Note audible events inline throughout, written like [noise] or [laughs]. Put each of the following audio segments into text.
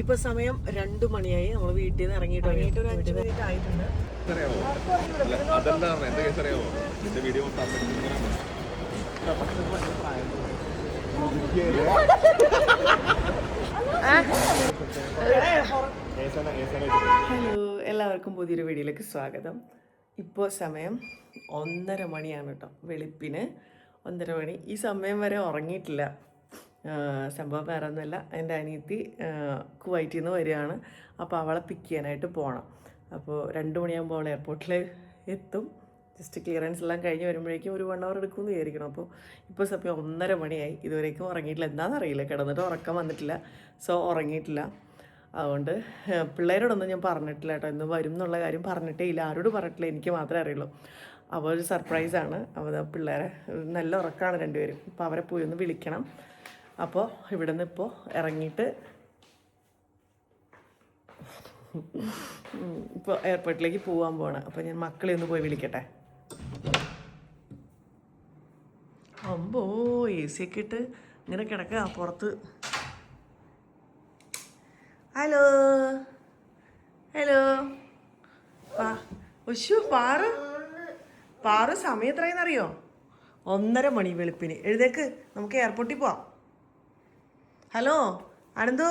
ഇപ്പൊ സമയം രണ്ടു മണിയായി. നമ്മൾ വീട്ടിൽ നിന്ന് ഇറങ്ങിയിട്ട് ഹലോ എല്ലാവർക്കും പുതിയൊരു വീഡിയോയിലേക്ക് സ്വാഗതം. ഇപ്പോൾ സമയം ഒന്നര മണിയാണ് കേട്ടോ. വെളുപ്പിന് ഒന്നര മണി. ഈ സമയം വരെ ഉറങ്ങിയിട്ടില്ല. സംഭവം വേറെ ഒന്നുമല്ല എന്റെ അനിയത്തി കുവൈറ്റിൽ നിന്ന് വരികയാണ്. അപ്പോൾ അവളെ പിക്ക് ചെയ്യാനായിട്ട് പോകണം. അപ്പോൾ രണ്ട് മണിയാകുമ്പോൾ അവൾ എയർപോർട്ടിൽ എത്തും. ജസ്റ്റ് ക്ലിയറൻസ് എല്ലാം കഴിഞ്ഞ് വരുമ്പോഴേക്കും ഒരു വൺ അവർ എടുക്കുമെന്ന് വിചാരിക്കണം. അപ്പോൾ ഇപ്പോൾ സമയം ഒന്നര മണിയായി. ഇതുവരേക്കും ഉറങ്ങിയിട്ടില്ല. എന്താണെന്നറിയില്ല. കിടന്നിട്ട് ഉറക്കം വന്നിട്ടില്ല. സോ ഉറങ്ങിയിട്ടില്ല. അതുകൊണ്ട് പിള്ളേരോടൊന്നും ഞാൻ പറഞ്ഞിട്ടില്ല കേട്ടോ. ഇന്ന് വരും എന്നുള്ള കാര്യം പറഞ്ഞിട്ടേ ഇല്ല. ആരോട് പറഞ്ഞിട്ടില്ല. എനിക്ക് മാത്രമേ അറിയുള്ളൂ. അപ്പോൾ ഒരു സർപ്രൈസാണ് അപ്പോൾ പിള്ളേരെ നല്ല ഉറക്കമാണ് രണ്ടുപേരും. അപ്പോൾ അവരെ പോയി ഒന്ന് വിളിക്കണം. അപ്പോൾ ഇവിടെ നിന്ന് ഇപ്പോൾ ഇറങ്ങിയിട്ട് ഇപ്പോൾ എയർപോർട്ടിലേക്ക് പോകാൻ പോവാണ്. അപ്പോൾ ഞാൻ മക്കളെ ഒന്ന് പോയി വിളിക്കട്ടെ. അമ്പോ എ സി ഒക്കെ ഇട്ട് ഇങ്ങനെ കിടക്കുക പുറത്ത്. Hello? Hello? Wushu Paru? Paru സമയം എത്രയെന്നറിയോ ഒന്നര മണി വെളുപ്പിന്. എഴുതേക്ക് നമുക്ക് എയർപോർട്ടിൽ പോവാം. ഹലോ ആനന്ദോ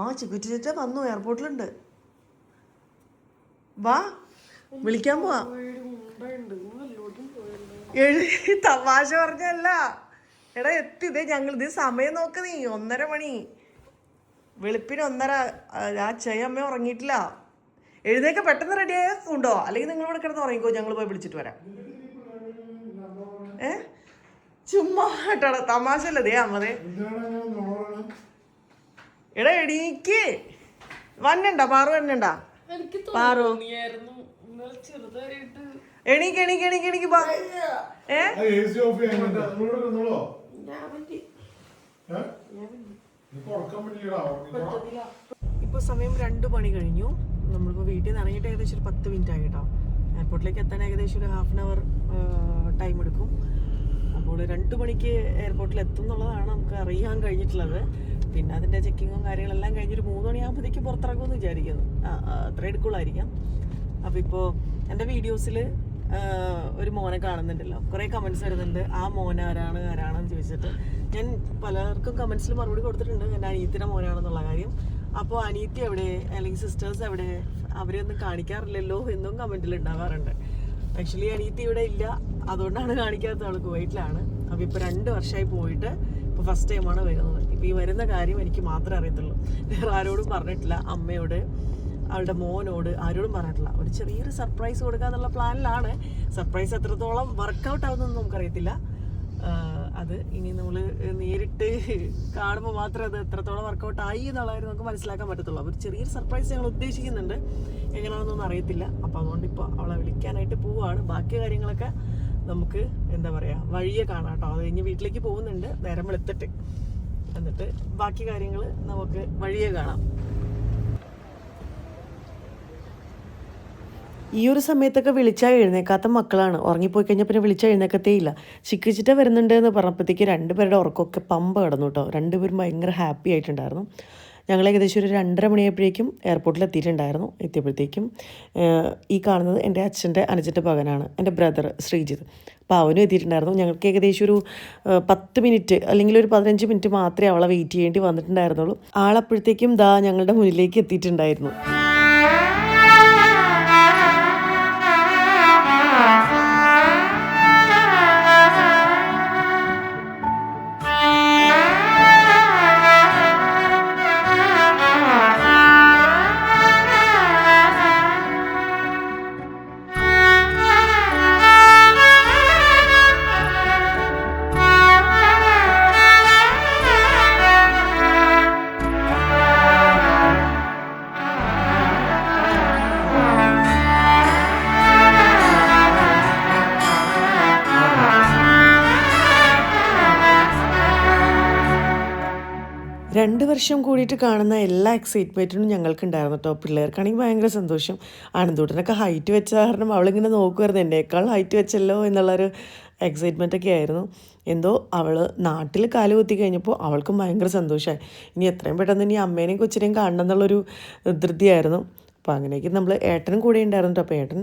ആ ചിക്കുറ്റി ചേച്ച വന്നു എയർപോർട്ടിലുണ്ട്. വാ വിളിക്കാൻ പോവാ. തമാശ പറഞ്ഞല്ല. എടാ എത്തി ഇതേ ഞങ്ങൾ ഇത് സമയം നോക്ക നീ ഒന്നര മണി. വെളുപ്പിന് ഒന്നര ആ, ചെയ്യമ്മ ഉറങ്ങിയിട്ടില്ല. എഴുതേക്ക് പെട്ടെന്ന് റെഡിയായ ഉണ്ടോ? അല്ലെങ്കിൽ നിങ്ങൾ ഇവിടെ കിടന്ന് ഉറങ്ങിക്കോ ഞങ്ങൾ പോയി വിളിച്ചിട്ട് വരാം. ഏ? ചുമ്മാ കേട്ടാടാ തമാശ അല്ലേ ദേ അമ്മതേ. എടാ എടീക്ക് വന്നണ്ട? പാറു വന്നണ്ട? പാറു. എണീക്ക് എണീക്ക് എണീക്ക് എണീക്ക് ഏ? ഇപ്പോൾ സമയം രണ്ട് മണി കഴിഞ്ഞു. നമ്മളിപ്പോൾ വീട്ടിൽ നിന്ന് ഇറങ്ങിയിട്ട് ഏകദേശം ഒരു പത്ത് മിനിറ്റ് ആയിട്ടോ കേട്ടോ. എയർപോർട്ടിലേക്ക് എത്താൻ ഏകദേശം ഒരു ഹാഫ് ആൻ അവർ ടൈം എടുക്കും. അപ്പോൾ രണ്ട് മണിക്ക് എയർപോർട്ടിൽ എത്തും എന്നുള്ളതാണ് നമുക്ക് അറിയാൻ കഴിഞ്ഞിട്ടുള്ളത്. പിന്നെ അതിന്റെ ചെക്കിങ്ങും കാര്യങ്ങളെല്ലാം കഴിഞ്ഞിട്ട് മൂന്ന് മണിയാകുമ്പോഴത്തേക്ക് പുറത്തിറങ്ങുമെന്ന് വിചാരിക്കുന്നു. അത്ര എടുക്കുള്ളായിരിക്കാം. അപ്പോൾ ഇപ്പോൾ എന്റെ വീഡിയോസിൽ ഒരു മോനെ കാണുന്നുണ്ടല്ലോ. കുറേ കമൻസ് വരുന്നുണ്ട്. ആ മോൻ ആരാണ് ആരാണെന്ന് ചോദിച്ചിട്ട്. ഞാൻ പലർക്കും കമൻസിൽ മറുപടി കൊടുത്തിട്ടുണ്ട്. എന്റെ അനിയത്തിന്റെ മോനാണെന്നുള്ള കാര്യം. അപ്പോൾ അനിയത്തി എവിടെ അല്ലെങ്കിൽ സിസ്റ്റേഴ്സ് എവിടെ അവരെയൊന്നും കാണിക്കാറില്ലല്ലോ എന്നും കമന്റിൽ ഉണ്ടാവാറുണ്ട്. ആക്ച്വലി അനിയത്തി ഇവിടെ ഇല്ല. അതുകൊണ്ടാണ് കാണിക്കാത്ത ആൾ കുവൈറ്റിലാണ്. അപ്പോൾ ഇപ്പോൾ രണ്ട് വർഷമായി പോയിട്ട് ഇപ്പോൾ ഫസ്റ്റ് ടൈമാണ് വരുന്നത്. ഇപ്പോൾ ഈ വരുന്ന കാര്യം എനിക്ക് മാത്രമേ അറിയത്തുള്ളൂ. വേറെ ആരോടും പറഞ്ഞിട്ടില്ല. അമ്മയോട് അവളുടെ മോനോട് ആരോടും പറഞ്ഞിട്ടില്ല. ഒരു ചെറിയൊരു സർപ്രൈസ് കൊടുക്കുക എന്നുള്ള പ്ലാനിലാണ് സർപ്രൈസ് എത്രത്തോളം വർക്കൗട്ട് ആവുന്നതെന്ന് നമുക്കറിയത്തില്ല. അത് ഇനി നമ്മൾ നേരിട്ട് കാണുമ്പോൾ മാത്രമേ അത് എത്രത്തോളം വർക്കൗട്ട് ആയി എന്നുള്ളവർ നമുക്ക് മനസ്സിലാക്കാൻ പറ്റത്തുള്ളൂ. അപ്പോൾ ചെറിയൊരു സർപ്രൈസ് ഞങ്ങൾ ഉദ്ദേശിക്കുന്നുണ്ട്. എങ്ങനെയാണെന്നൊന്നും അറിയത്തില്ല. അപ്പോൾ അതുകൊണ്ട് ഇപ്പോൾ അവളെ വിളിക്കാനായിട്ട് പോവുകയാണ് ബാക്കി കാര്യങ്ങളൊക്കെ നമുക്ക് എന്താ പറയുക വഴിയെ കാണാം കേട്ടോ. അത് കഴിഞ്ഞ് വീട്ടിലേക്ക് പോകുന്നുണ്ട്. നേരം വെളുത്തിട്ട്. എന്നിട്ട് ബാക്കി കാര്യങ്ങൾ നമുക്ക് വഴിയെ കാണാം. ഈ ഒരു സമയത്തൊക്കെ വിളിച്ചാൽ എഴുന്നേക്കാത്ത മക്കളാണ്. ഉറങ്ങിപ്പോയി കഴിഞ്ഞാൽ പിന്നെ വിളിച്ചാൽ എഴുന്നേക്കത്തേ ഇല്ല ചിക്കിച്ചിട്ട വരുന്നുണ്ട് എന്ന് പറഞ്ഞപ്പോഴത്തേക്ക് രണ്ടുപേരുടെ ഉറക്കമൊക്കെ പമ്പ് കിടന്നു കേട്ടോ. രണ്ടുപേരും ഭയങ്കര ഹാപ്പി ആയിട്ടുണ്ടായിരുന്നു. ഞങ്ങൾ ഏകദേശം ഒരു രണ്ടര മണിയായപ്പോഴേക്കും എയർപോർട്ടിൽ എത്തിയിട്ടുണ്ടായിരുന്നു. എത്തിയപ്പോഴത്തേക്കും ഈ കാണുന്നത് എന്റെ അച്ഛന്റെ അനുജന്റെ പകനാണ് എന്റെ ബ്രദർ ശ്രീജിത്ത്. അപ്പോൾ അവനും എത്തിയിട്ടുണ്ടായിരുന്നു. ഞങ്ങൾക്ക് ഏകദേശം ഒരു പത്ത് മിനിറ്റ് അല്ലെങ്കിൽ ഒരു പതിനഞ്ച് മിനിറ്റ് മാത്രമേ അവളെ വെയിറ്റ് ചെയ്യേണ്ടി വന്നിട്ടുണ്ടായിരുന്നുള്ളൂ. ആളപ്പോഴത്തേക്കും ദാ ഞങ്ങളുടെ മുന്നിലേക്ക് എത്തിയിട്ടുണ്ടായിരുന്നു. വർഷം കൂടിയിട്ട് കാണുന്ന എല്ലാ എക്സൈറ്റ്മെന്റിനും ഞങ്ങൾക്ക് ഉണ്ടായിരുന്നു കേട്ടോ പിള്ളേർക്കാണെങ്കിൽ ഭയങ്കര സന്തോഷം. ആനന്ദൂട്ടനൊക്കെ ഹൈറ്റ് വെച്ച കാരണം അവളിങ്ങനെ നോക്കുമായിരുന്നു എന്നേക്കാൾ ഹൈറ്റ് വെച്ചല്ലോ എന്നുള്ളൊരു എക്സൈറ്റ്മെന്റ് ഒക്കെ ആയിരുന്നു. എന്തോ അവൾ നാട്ടിൽ കാൽ കുത്തി കഴിഞ്ഞപ്പോൾ അവൾക്കും ഭയങ്കര സന്തോഷമായി ഇനി എത്രയും പെട്ടെന്ന് ഇനി അമ്മേനെയും കൊച്ചിനെയും കാണണം എന്നുള്ളൊരു ധൃതിയായിരുന്നു. അപ്പോൾ അങ്ങനെയൊക്കെ നമ്മൾ ഏട്ടനും കൂടെ ഉണ്ടായിരുന്നു അപ്പോൾ ഏട്ടൻ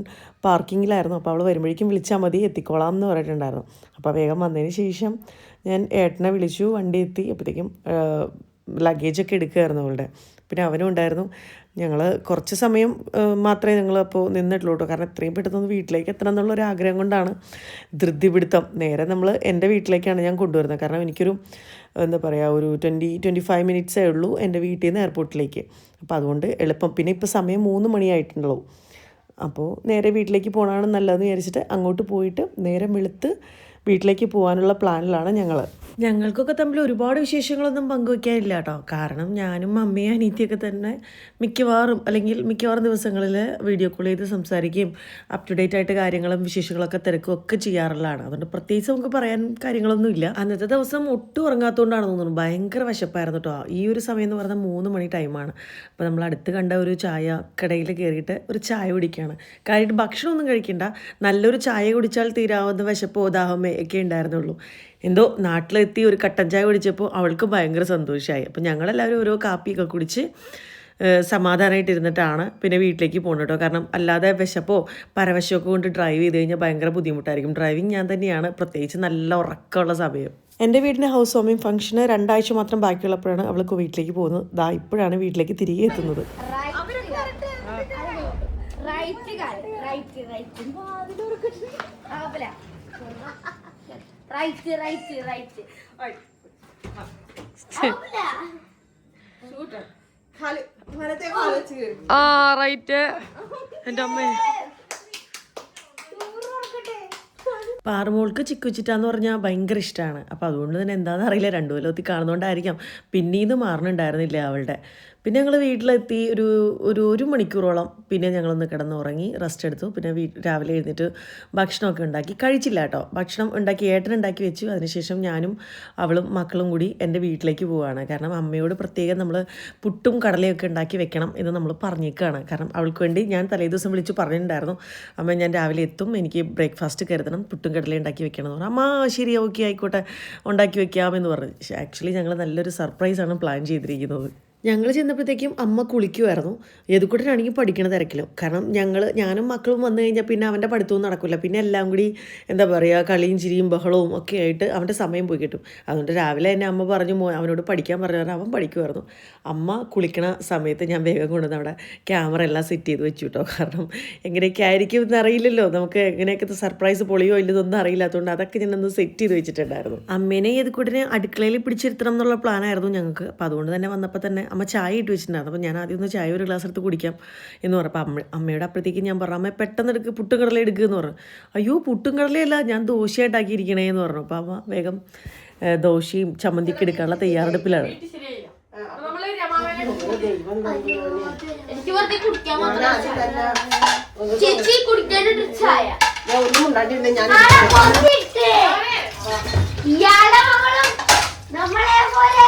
പാർക്കിങ്ങിലായിരുന്നു അപ്പോൾ അവൾ വരുമ്പോഴേക്കും വിളിച്ചാൽ മതി എത്തിക്കോളാം എന്ന് പറഞ്ഞിട്ടുണ്ടായിരുന്നു. അപ്പോൾ വേഗം വന്നതിന് ശേഷം ഞാൻ ഏട്ടനെ വിളിച്ചു വണ്ടി എത്തി. അപ്പോഴത്തേക്കും ലഗേജൊക്കെ എടുക്കുമായിരുന്നു അവളുടെ. പിന്നെ അവനും ഉണ്ടായിരുന്നു. ഞങ്ങൾ കുറച്ച് സമയം മാത്രമേ ഞങ്ങൾ അപ്പോൾ നിന്നിട്ടുള്ളൂ കേട്ടോ കാരണം എത്രയും പെട്ടെന്ന് വീട്ടിലേക്ക് എത്തണം എന്നുള്ളൊരു ആഗ്രഹം കൊണ്ടാണ് ധൃതിപിടുത്തം. നേരെ നമ്മൾ എന്റെ വീട്ടിലേക്കാണ് ഞാൻ കൊണ്ടുവരുന്നത്. കാരണം എനിക്കൊരു എന്താ പറയുക ഒരു ട്വന്റി ട്വന്റി ഫൈവ് മിനിറ്റ്സേ ഉള്ളൂ എന്റെ വീട്ടിൽ നിന്ന് എയർപോർട്ടിലേക്ക് അപ്പോൾ അതുകൊണ്ട് എളുപ്പം. പിന്നെ ഇപ്പോൾ സമയം മൂന്ന് മണിയായിട്ടുണ്ടല്ലോ അപ്പോൾ നേരെ വീട്ടിലേക്ക് പോകണമാണ് നല്ലതെന്ന് വിചാരിച്ചിട്ട് അങ്ങോട്ട് പോയിട്ട് നേരെ വെളുത്ത് വീട്ടിലേക്ക് പോകാനുള്ള പ്ലാനിലാണ് ഞങ്ങൾ ഞങ്ങൾക്കൊക്കെ തമ്മിൽ ഒരുപാട് വിശേഷങ്ങളൊന്നും പങ്കുവയ്ക്കാനില്ല കേട്ടോ കാരണം ഞാനും അമ്മയും അനീത്തിയൊക്കെ തന്നെ മിക്കവാറും അല്ലെങ്കിൽ മിക്കവാറും ദിവസങ്ങളിൽ വീഡിയോ കോൾ ചെയ്ത് സംസാരിക്കുകയും അപ് ടു ഡേറ്റ് ആയിട്ട് കാര്യങ്ങളും വിശേഷങ്ങളൊക്കെ തിരക്കും ഒക്കെ ചെയ്യാറുള്ളതാണ്. അതുകൊണ്ട് പ്രത്യേകിച്ച് നമുക്ക് പറയാൻ കാര്യങ്ങളൊന്നും ഇല്ല അന്നത്തെ ദിവസം ഒട്ടും ഉറങ്ങാത്തതുകൊണ്ടാണ് തോന്നുന്നു. ഭയങ്കര വിശപ്പായിരുന്നു കേട്ടോ ഈ ഒരു സമയം എന്ന് പറഞ്ഞാൽ മൂന്ന് മണി ടൈമാണ് അപ്പോൾ നമ്മൾ അടുത്ത് കണ്ട ഒരു ചായ കടയിൽ കയറിയിട്ട് ഒരു ചായ കുടിക്കുകയാണ്. കാര്യമായിട്ട് ഭക്ഷണമൊന്നും കഴിക്കണ്ട. നല്ലൊരു ചായ കുടിച്ചാൽ തീരാവുന്ന വിശപ്പോ ദാഹമേ ഒക്കെ ഉണ്ടായിരുന്നുള്ളൂ. എന്തോ നാട്ടിലെത്തി ഒരു കട്ടൻ ചായ കുടിച്ചപ്പോൾ അവൾക്ക് ഭയങ്കര സന്തോഷമായി. അപ്പോൾ ഞങ്ങളെല്ലാവരും ഓരോ കാപ്പിയൊക്കെ കുടിച്ച് സമാധാനമായിട്ടിരുന്നിട്ടാണ് സമാധാനമായിട്ട് ഇരുന്നിട്ടാണ് പിന്നെ വീട്ടിലേക്ക് പോകുന്നത് കേട്ടോ. കാരണം അല്ലാതെ വിശപ്പോ പരവശമൊക്കെ കൊണ്ട് ഡ്രൈവ് ചെയ്ത് കഴിഞ്ഞാൽ ഭയങ്കര ബുദ്ധിമുട്ടായിരിക്കും. ഡ്രൈവിങ് ഞാൻ തന്നെയാണ്. പ്രത്യേകിച്ച് നല്ല ഉറക്കമുള്ള സമയം. എന്റെ വീടിന്റെ ഹൗസ് വാമിംഗ് ഫംഗ്ഷന് രണ്ടാഴ്ച മാത്രം ബാക്കിയുള്ളപ്പോഴാണ് അവൾക്ക് വീട്ടിലേക്ക് പോകുന്നത്. ദാ ഇപ്പോഴാണ് വീട്ടിലേക്ക് തിരികെ എത്തുന്നത് right right right right right right ആ റൈറ്റ്. എന്റെ അമ്മേ. പാറുമോൾക്ക് ചിക്കുച്ചിറ്റാന്ന് പറഞ്ഞാൽ ഭയങ്കര ഇഷ്ടമാണ് അപ്പോൾ അതുകൊണ്ട് തന്നെ എന്താണെന്ന് അറിയില്ല. രണ്ടു കൊല്ലത്തി കാണുന്നതുകൊണ്ടായിരിക്കാം പിന്നീന്ന് മാറണുണ്ടായിരുന്നില്ല അവളുടെ. പിന്നെ ഞങ്ങൾ വീട്ടിലെത്തി ഒരു ഒരു ഒരു മണിക്കൂറോളം പിന്നെ ഞങ്ങളൊന്ന് കിടന്നുറങ്ങി റെസ്റ്റ് എടുത്തു. പിന്നെ രാവിലെ എഴുന്നേറ്റ് ഭക്ഷണമൊക്കെ ഉണ്ടാക്കി. കഴിച്ചില്ല കേട്ടോ. ഭക്ഷണം ഉണ്ടാക്കി ഏട്ടൻ ഉണ്ടാക്കി വെച്ചു. അതിനുശേഷം ഞാനും അവളും മക്കളും കൂടി എന്റെ വീട്ടിലേക്ക് പോവുകയാണ് കാരണം അമ്മയോട് പ്രത്യേകം നമ്മൾ പുട്ടും കടലയൊക്കെ ഉണ്ടാക്കി വെക്കണം എന്ന് നമ്മൾ പറഞ്ഞേക്കുകയാണ് കാരണം അവൾക്ക് വേണ്ടി ഞാൻ തലേദിവസം വിളിച്ച് പറഞ്ഞിട്ടുണ്ടായിരുന്നു. അമ്മ ഞാൻ രാവിലെ എത്തും എനിക്ക് ബ്രേക്ക്ഫാസ്റ്റ് കരുതണം പുട്ടും കടലയും ഉണ്ടാക്കി വെക്കണം എന്ന് പറഞ്ഞു. അമ്മ ശരി ഓക്കെ ആയിക്കോട്ടെ ഉണ്ടാക്കി വെക്കാമെന്ന് പറഞ്ഞു. ആക്ച്വലി ഞങ്ങൾ നല്ലൊരു സർപ്രൈസാണ് പ്ലാൻ ചെയ്തിരിക്കുന്നത്. ഞങ്ങൾ ചെന്നപ്പോഴത്തേക്കും അമ്മ കുളിക്കുമായിരുന്നു യദുക്കുട്ടനാണെങ്കിൽ പഠിക്കണ തിരക്കിലും. കാരണം ഞങ്ങൾ ഞാനും മക്കളും വന്നു കഴിഞ്ഞാൽ പിന്നെ അവന്റെ പഠിത്തവും നടക്കില്ല. പിന്നെ എല്ലാം കൂടി എന്താ പറയുക കളിയും ചിരിയും ബഹളവും ഒക്കെ ആയിട്ട് അവന്റെ സമയം പോയി കിട്ടും. അതുകൊണ്ട് രാവിലെ തന്നെ അമ്മ പറഞ്ഞു മോ അവനോട് പഠിക്കാൻ പറഞ്ഞു അവൻ പഠിക്കുമായിരുന്നു അമ്മ കുളിക്കണ സമയത്ത് ഞാൻ വേഗം കൊണ്ടുവന്ന് അവിടെ ക്യാമറ എല്ലാം സെറ്റ് ചെയ്ത് വെച്ചു കേട്ടോ. കാരണം എങ്ങനെയൊക്കെ ആയിരിക്കും എന്നറിയില്ലല്ലോ. നമുക്ക് എങ്ങനെയൊക്കെ സർപ്രൈസ് പൊളിയോ ഇല്ലതൊന്നും അറിയില്ലാത്തതുകൊണ്ട് അതൊക്കെ ഒന്ന് സെറ്റ് ചെയ്ത് വെച്ചിട്ടുണ്ടായിരുന്നു. അമ്മേനെ യദുക്കുട്ടനെ അടുക്കളയിൽ പിടിച്ചിരുത്തണം എന്നുള്ള പ്ലാനായിരുന്നു ഞങ്ങൾക്ക്. അപ്പോൾ അതുകൊണ്ട് തന്നെ വന്നപ്പോൾ തന്നെ അമ്മ ചായ ഇട്ട് വെച്ചിട്ടുണ്ടായിരുന്നു അപ്പോൾ ഞാൻ ആദ്യം ഒന്ന് ചായ ഒരു ഗ്ലാസ് എടുത്ത് കുടിക്കാം എന്ന് പറഞ്ഞപ്പോൾ അമ്മ അമ്മയുടെ അപ്പോഴത്തേക്ക് ഞാൻ പറഞ്ഞു അമ്മ പെട്ടെന്ന് എടുക്ക് പുട്ടും കടല എടുക്കുക എന്ന് പറഞ്ഞു. അയ്യോ പുട്ടും കടലയല്ല ഞാൻ ദോശയായിട്ടാക്കിയിരിക്കണേ എന്ന് പറഞ്ഞു. അപ്പോൾ അമ്മ വേഗം ദോശയും ചമ്മന്തിക്ക് എടുക്കാനുള്ള തയ്യാറെടുപ്പിലാണ്. ചേച്ചി കുടിക്കാനൊരു ചായ. ഇയാളുടെ മകളും നമ്മളെ പോലെ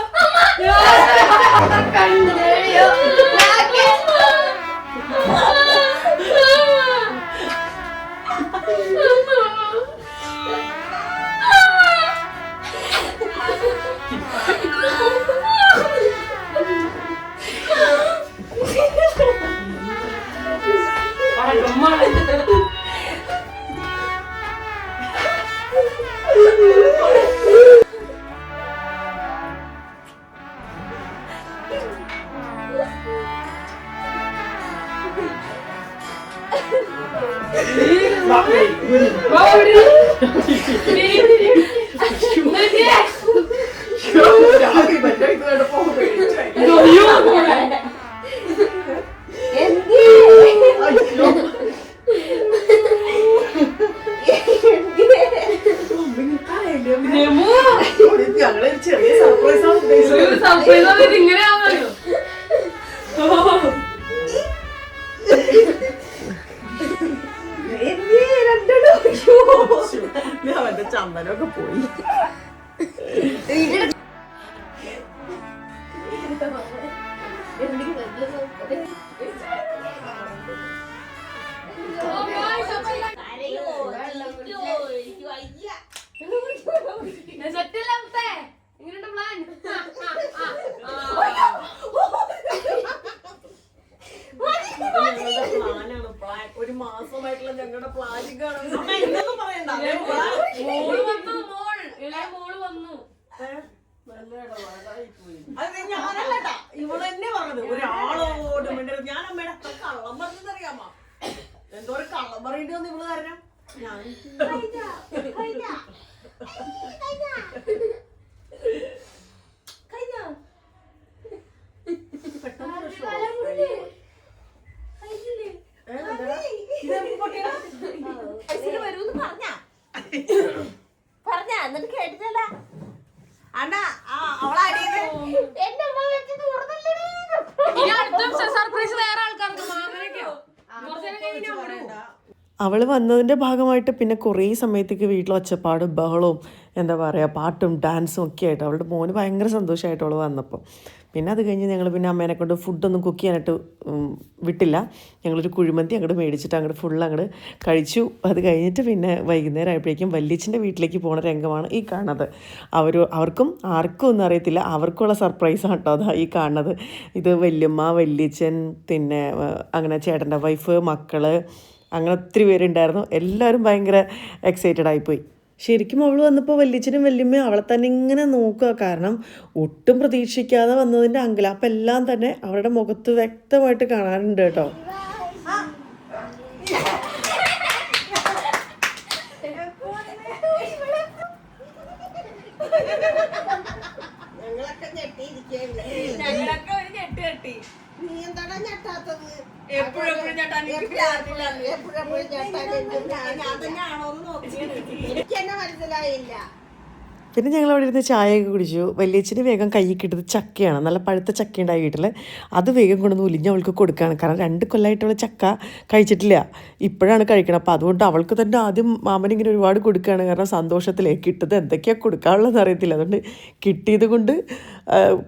Hãy [laughs] subscribe സാധനമൊക്കെ പോയി. പ്ലാൻ ഒരു മാസമായിട്ടുള്ള ഞങ്ങളുടെ പ്ലാനിങ് ആണ് മോൾ വന്നു. മോൾ. ഇളയ മോൾ വന്നു. അത് ഞാനല്ലട്ടാ. ഇവൾ തന്നെ പറഞ്ഞത്. ഒരാളോട് മിണ്ടരുത്. ഞാൻ അമ്മയുടെ അത്ര കള്ളം പറഞ്ഞതറിയാമോ എന്തോ ഒരു കള്ളം പറയേണ്ടി വന്ന് ഇവൾ കാരണം. ഞാൻ പെട്ടെന്ന് ഒരു shock ആയി. ഏ, എന്താടാ? ഇതെപ്പോ പൊട്ടിയടാ? പറഞ്ഞ എന്നിട്ട് കേട്ടിട്ടല്ല അണ്ണാ ആ, അവളെ അടിയത് എന്റെ അമ്മ വെച്ചത് ഓർമ്മയില്ലടി. ഇനി അടുത്ത സർപ്രൈസ് വേറെ ആൾക്കാർക്ക് മാമനൊക്കെയോ കുറച്ചു നേരം കഴിഞ്ഞാൽ വിടുവോ? അവൾ വന്നതിന്റെ ഭാഗമായിട്ട് പിന്നെ കുറേ സമയത്തേക്ക് വീട്ടിൽ ഒച്ചപ്പാടും ബഹളവും എന്താ പറയുക പാട്ടും ഡാൻസും ഒക്കെ ആയിട്ട് അവളുടെ മോന് ഭയങ്കര സന്തോഷമായിട്ട് അവൾ വന്നപ്പോൾ പിന്നെ അത് കഴിഞ്ഞ് ഞങ്ങൾ പിന്നെ അമ്മേനെ കൊണ്ട് ഫുഡൊന്നും കുക്ക് ചെയ്യാനായിട്ട് വിട്ടില്ല. ഞങ്ങളൊരു കുഴിമന്തി അങ്ങോട്ട് മേടിച്ചിട്ട് അങ്ങോട്ട് ഫുൾ അങ്ങോട്ട് കഴിച്ചു. അത് കഴിഞ്ഞിട്ട് പിന്നെ വൈകുന്നേരം ആയപ്പോഴേക്കും വല്യച്ഛന്റെ വീട്ടിലേക്ക് പോണ രംഗമാണ് ഈ കാണുന്നത്. അവർ അവർക്കും ആർക്കും ഒന്നും അറിയത്തില്ല. അവർക്കുള്ള സർപ്രൈസാണ് കേട്ടോ അതാ ഈ കാണുന്നത്. ഇത് വല്യമ്മ വല്യച്ഛൻ പിന്നെ അങ്ങനെ ചേട്ടന്റെ വൈഫ് മക്കൾ അങ്ങനെ ഒത്തിരി പേരുണ്ടായിരുന്നു. എല്ലാവരും ഭയങ്കര എക്സൈറ്റഡ് ആയിപ്പോയി. ശരിക്കും അവൾ വന്നപ്പോൾ വല്യച്ഛനും വല്യമ്മയും അവളെ തന്നെ ഇങ്ങനെ നോക്കുക. കാരണം ഒട്ടും പ്രതീക്ഷിക്കാതെ വന്നതിന്റെ അങ്കലാപ്പ് എല്ലാം തന്നെ അവരുടെ മുഖത്ത് വ്യക്തമായിട്ട് കാണാനുണ്ട് കേട്ടോ. ഞങ്ങളൊക്കെ ഞെട്ടിയിരിക്കുകയല്ലേ ഞങ്ങളൊക്കെ ഒരു ഞെട്ട് കെട്ടി. നീ എന്താണ് ഞെട്ടാത്തത് എപ്പോഴെപ്പോഴും ഞെട്ടാൻ എപ്പോഴെപ്പോഴും ഞെട്ടാൻ എനിക്ക് തന്നെ മനസ്സിലായില്ല. പിന്നെ ഞങ്ങൾ അവിടെ ഇരുന്ന് ചായയൊക്കെ കുടിച്ചു. വലിയച്ഛന് വേഗം കൈ കിട്ടുന്നത് ചക്കയാണ്. നല്ല പഴുത്ത ചക്ക ഉണ്ടായി വീട്ടിൽ അത് വേഗം കൊണ്ടുവന്ന് ഉലിഞ്ഞ് അവൾക്ക് കൊടുക്കുകയാണ് കാരണം രണ്ട് കൊല്ലമായിട്ടുള്ള ചക്ക കഴിച്ചിട്ടില്ല. ഇപ്പോഴാണ് കഴിക്കണം അപ്പോൾ അതുകൊണ്ട് അവൾക്ക് തന്നെ ആദ്യം മാമൻ ഇങ്ങനെ ഒരുപാട് കൊടുക്കുകയാണ് കാരണം സന്തോഷത്തിലേ കിട്ടുന്നത് എന്തൊക്കെയാണ് കൊടുക്കാനുള്ളതെന്ന് അറിയത്തില്ല. അതുകൊണ്ട് കിട്ടിയത് കൊണ്ട്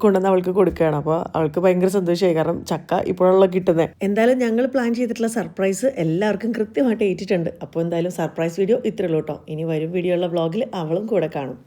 കൊണ്ടുവന്ന് അവൾക്ക് കൊടുക്കുകയാണ്. അപ്പോൾ അവൾക്ക് ഭയങ്കര സന്തോഷമായി. കാരണം ചക്ക ഇപ്പോഴുള്ള കിട്ടുന്നത് എന്തായാലും ഞങ്ങൾ പ്ലാൻ ചെയ്തിട്ടുള്ള സർപ്രൈസ് എല്ലാവർക്കും കൃത്യമായിട്ട് ഏറ്റിട്ടുണ്ട്. അപ്പോൾ എന്തായാലും സർപ്രൈസ് വീഡിയോ ഇത്രയുള്ളൂ കേട്ടോ. ഇനി വരും വീഡിയോ ഉള്ള വ്ളോഗിൽ അവളും കൂടെ കാണും.